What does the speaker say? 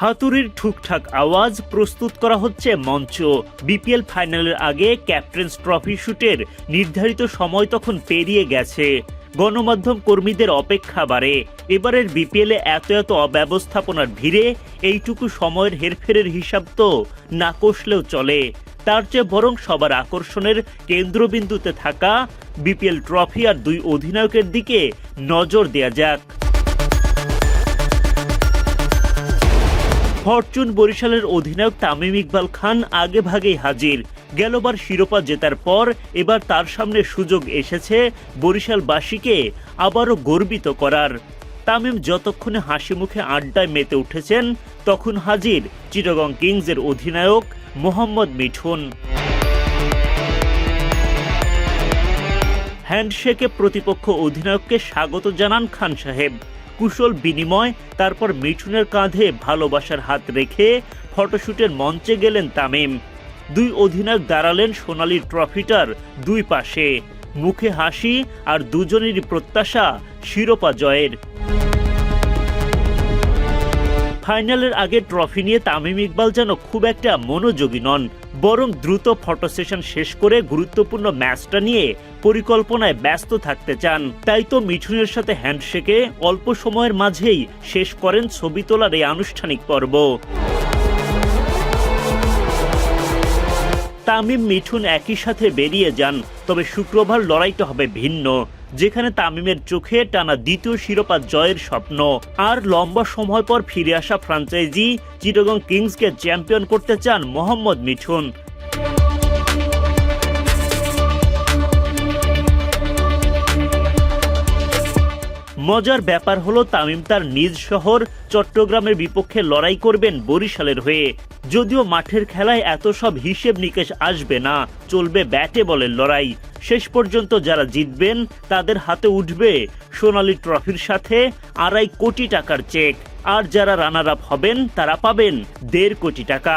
হাতুড়ির ঠুকঠাক আওয়াজ প্রস্তুত করা হচ্ছে মঞ্চ। বিপিএল ফাইনালের আগে ক্যাপ্টেন্স ট্রফি শুটের নির্ধারিত সময় তখন পেরিয়ে গেছে। গণমাধ্যম কর্মীদের অপেক্ষা বাড়ে। এবারের বিপিএলে এত এত অব্যবস্থাপনার ভিড়ে এইটুকু সময়ের হেরফেরের হিসাব তো না কষলেও চলে। তার চেয়ে বরং সবার আকর্ষণের কেন্দ্রবিন্দুতে থাকা বিপিএল ট্রফি আর দুই অধিনায়কের দিকে নজর দেয়া যাক। ফরচুন বরিশালের অধিনায়ক তামিম ইকবাল খান আগে ভাগেই হাজির। গেলবার শিরোপা জেতার পর এবার তার সামনে সুযোগ এসেছে বরিশালবাসীকে আবারও গর্বিত করার। তামিম যতক্ষণে হাসি মুখে আড্ডায় মেতে উঠেছেন, তখন হাজির চিটাগং কিংসের অধিনায়ক মোহাম্মদ মিঠুন। হ্যান্ডশেকে প্রতিপক্ষ অধিনায়ককে স্বাগত জানান খান সাহেব। কুশল বিনিময়, তারপর মিঠুনের কাঁধে ভালোবাসার হাত রেখে ফটোশুটের মঞ্চে গেলেন তামিম। দুই অধিনায়ক দাঁড়ালেন সোনালি ট্রফিটার দুই পাশে। মুখে হাসি আর দুজনেরই প্রত্যাশা শিরোপা জয়ের। ফাইনালের আগে ট্রফি নিয়ে তামিম ইকবাল যেন খুব একটা মনোযোগী নন, বরং দ্রুত ফটো সেশন শেষ করে গুরুত্বপূর্ণ ম্যাচটা নিয়ে পরিকল্পনায় ব্যস্ত থাকতে চান। তাই তো মিঠুনের সাথে হ্যান্ডশেকে অল্প সময়ের মাঝেই শেষ করেন ছবি তোলার এই আনুষ্ঠানিক পর্ব। তামিম মিঠুন একই সাথে বেরিয়ে যান, তবে শুক্রবার লড়াইটা হবে ভিন্ন, যেখানে তামিমের চোখে টানা দ্বিতীয় শিরোপা জয়ের স্বপ্ন। আর লম্বা সময় পর ফিরে আসা ফ্রাঞ্চাইজি, চিটগং কিংসকে চ্যাম্পিয়ন করতে চান মোহাম্মদ মিঠুন। মজার ব্যাপার হলো তামিম তার নিজ শহর চট্টগ্রামের বিপক্ষে লড়াই করবেন বরিশালের হয়ে। যদিও মাঠের খেলায় এত সব হিসেব নিকেশ আসবে না, চলবে ব্যাটে বলের লড়াই। শেষ পর্যন্ত যারা জিতবেন, তাদের হাতে উঠবে সোনালী ট্রফির সাথে আড়াই কোটি টাকার চেক। আর যারা রানার আপ হবেন, তারা পাবেন দেড় কোটি টাকা।